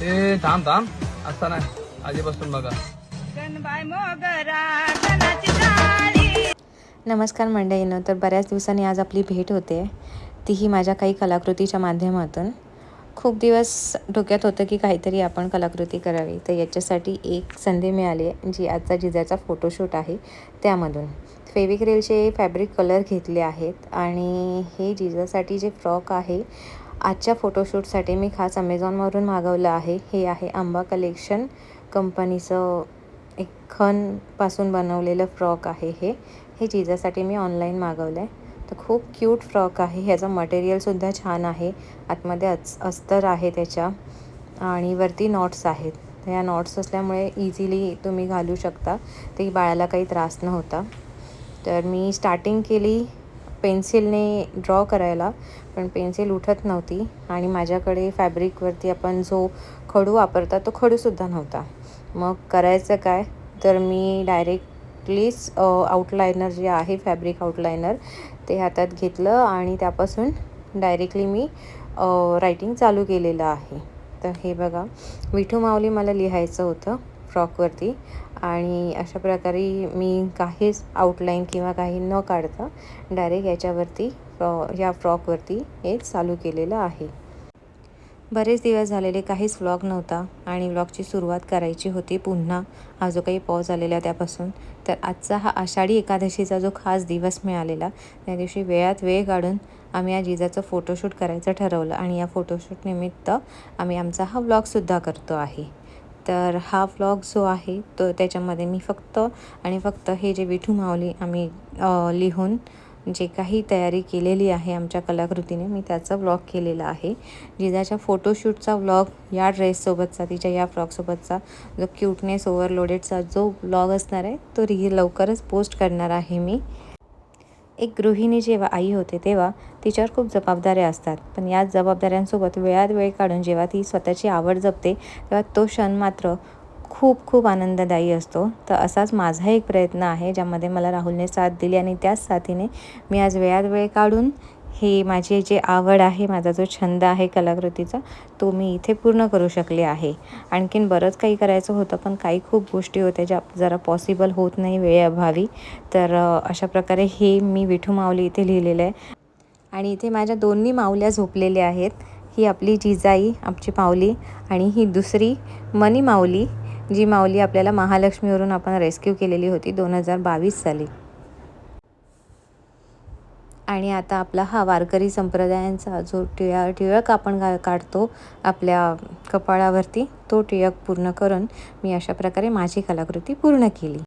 ते थांब थांब. असता नाही. आधीपासून बघा. नमस्कार मंडळीनं तर बऱ्याच दिवसांनी आज आपली भेट होते. तीही माझ्या काही कलाकृतीच्या माध्यमातून. खूप दिवस डोक्यात होतं की काहीतरी आपण कलाकृती करावी. तर याच्यासाठी एक संधी मिळाली आहे जी आजचा जिजाचा फोटोशूट आहे त्यामधून. फेविक्रेलचे फॅब्रिक कलर घेतले आहेत आणि हे जिजासाठी जे फ्रॉक आहे आजच्या फोटोशूटसाठी मी खास अमेझॉनवरून मागवलं आहे. हे आहे आंबा कलेक्शन कंपनीचं एक खनपासून बनवलेलं फ्रॉक आहे हे. हे जिजासाठी मी ऑनलाईन मागवलं आहे तर खूप क्यूट फ्रॉक आहे. ह्याचं मटेरियलसुद्धा छान आहे. आतमध्ये अच अस्तर आहे त्याच्या आणि वरती नॉट्स आहेत. तर ह्या नॉट्स असल्यामुळे इझिली तुम्ही घालू शकता. ते बाळाला काही त्रास नव्हता. तर मी स्टार्टिंग केली पेन्सिलने ड्रॉ करायला पण पेन्सिल उठत नव्हती आणि माझ्याकडे फॅब्रिकवरती आपण जो खडू वापरता तो खडूसुद्धा नव्हता. मग करायचं काय? तर मी डायरेक्टलीच आउटलायनर जे आहे फॅब्रिक आउटलायनर ते हातात घेतलं आणि त्यापासून डायरेक्टली मी रायटिंग चालू केलेलं आहे. तर हे बघा विठू माऊली मला लिहायचं होतं फ्रॉकवरती. आणि अशा प्रकारे मी काहीच आउटलाईन किंवा काही न काढता डायरेक्ट याच्यावरती फ्रॉ या फ्रॉकवरती हे चालू केलेलं आहे. बरेच दिवस झालेले काहीच व्लॉग नव्हता आणि व्लॉगची सुरुवात करायची होती पुन्हा. हा जो काही पॉज आलेला त्यापासून. तर आजचा हा आषाढी एकादशीचा जो खास दिवस मिळालेला त्या दिवशी वेळात वेळ काढून आम्ही या जिजाचं फोटोशूट करायचं ठरवलं आणि या फोटोशूट निमित्त आम्ही आमचा हा व्लॉगसुद्धा करतो आहे. तर हा व्लॉग जो आहे तो त्याच्यामध्ये मी फक्त आणि फक्त हे जे विठू माऊली आम्ही लिहून जे काही तयारी केलेली आहे आमच्या कलाकृतीने मी त्याचा व्लॉग केलेला आहे. जिजाच्या फोटोशूटचा व्लॉग या ड्रेससोबतचा तिच्या या फ्रॉकसोबतचा जो क्यूटनेस ओव्हरलोडेडचा जो व्लॉग असणार आहे तो रि लवकरच पोस्ट करणार आहे मी. एक गृहिणी जेव्हा आई होते तेव्हा तिच्यावर खूप जबाबदाऱ्या असतात. पण याच जबाबदाऱ्यांसोबत वेळात वेळ काढून जेव्हा ती स्वतःची आवड जपते तेव्हा तो क्षण मात्र खूप खूप आनंददायी असतो. तर असाच माझा एक प्रयत्न आहे ज्यामध्ये मला राहुलने साथ दिली आणि त्याच साथीने मी आज वेळात वेळ काढून हे माझी जे आवड आहे माझा जो छंद आहे कलाकृतीचा तो मी इथे पूर्ण करू शकले आहे. आणखीन बरंच काही करायचं होतं पण काही खूप गोष्टी होत्या ज्या जरा पॉसिबल होत नाही वेळेअभावी. तर अशा प्रकारे हे मी विठू माऊली इथे लिहिलेलं आहे. आणि इथे माझ्या दोन्ही माऊल्या झोपलेल्या आहेत. ही आपली जिजाई आमची माऊली आणि ही दुसरी मनी माऊली जी माऊली आपल्याला महालक्ष्मीवरून आपण रेस्क्यू केलेली होती दोन हजार बावीस साली. आणि आता आपला हा वारकरी संप्रदायांचा जो टिळा टिळक आपण गा काढतो आपल्या कपाळावरती तो टिळक पूर्ण करून मी अशा प्रकारे माझी कलाकृती पूर्ण केली.